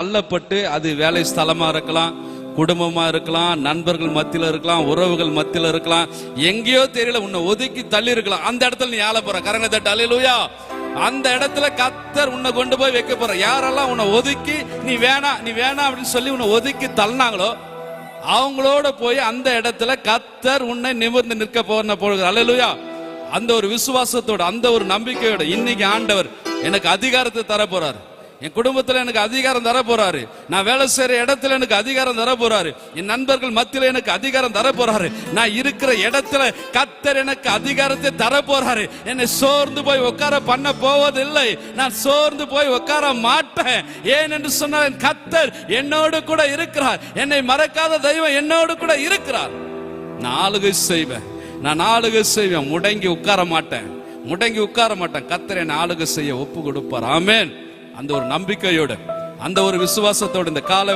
தள்ளப்பட்டு அது வேலை ஸ்தலமா இருக்கலாம் குடும்பமா இருக்கலாம் நண்பர்கள் மத்தியில் இருக்கலாம் உறவுகள் மத்தியில் இருக்கலாம். எங்கேயோ தெரியல உன்னை ஒதுக்கி தள்ளி இருக்கலாம். அந்த இடத்துல நீ ஆள போற. கரங்க தட்டு அந்த இடத்துல கத்தர் உன்னை கொண்டு போய் வைக்க போற. யாரெல்லாம் உன்னை ஒதுக்கி நீ வேணாம் நீ வேணாம் அப்படின்னு சொல்லி உன்னை ஒதுக்கி தள்ளினாங்களோ அவங்களோட போய் அந்த இடத்துல கத்தர் உன்னை நிமிர்ந்து நிற்க போன போகிறார் அல்லேலூயா அந்த ஒரு விசுவாசத்தோட அந்த ஒரு நம்பிக்கையோட இன்னைக்கு ஆண்டவர் எனக்கு அதிகாரத்தை தர போறாரு என் குடும்பத்தில் எனக்கு அதிகாரம் தர போறாரு. நான் வேலை செய்யற இடத்துல எனக்கு அதிகாரம் தர போறாரு. என் நண்பர்கள் மத்தியில் எனக்கு அதிகாரம் தர போறாரு. நான் இருக்கிற இடத்துல கத்தர் எனக்கு அதிகாரத்தை தர போறாரு. என்னை சோர்ந்து போய் உட்கார பண்ண போவதில்லை. நான் சோர்ந்து போய் உட்கார மாட்டேன். ஏன் என்று சொன்னால் என் கத்தர் என்னோடு கூட இருக்கிறார். என்னை மறக்காத தெய்வம் என்னோடு கூட இருக்கிறார். நான் ஆளுகை செய்வேன். நான் ஆளுகை செய்வேன். முடங்கி உட்கார மாட்டேன். முடங்கி உட்கார மாட்டேன். கத்தர் என்னை ஆளுகை செய்ய ஒப்பு கொடுப்பார். ஆமேன். அந்த ஒரு நம்பிக்கையோட அந்த ஒரு விசுவாசத்தோட இந்த கால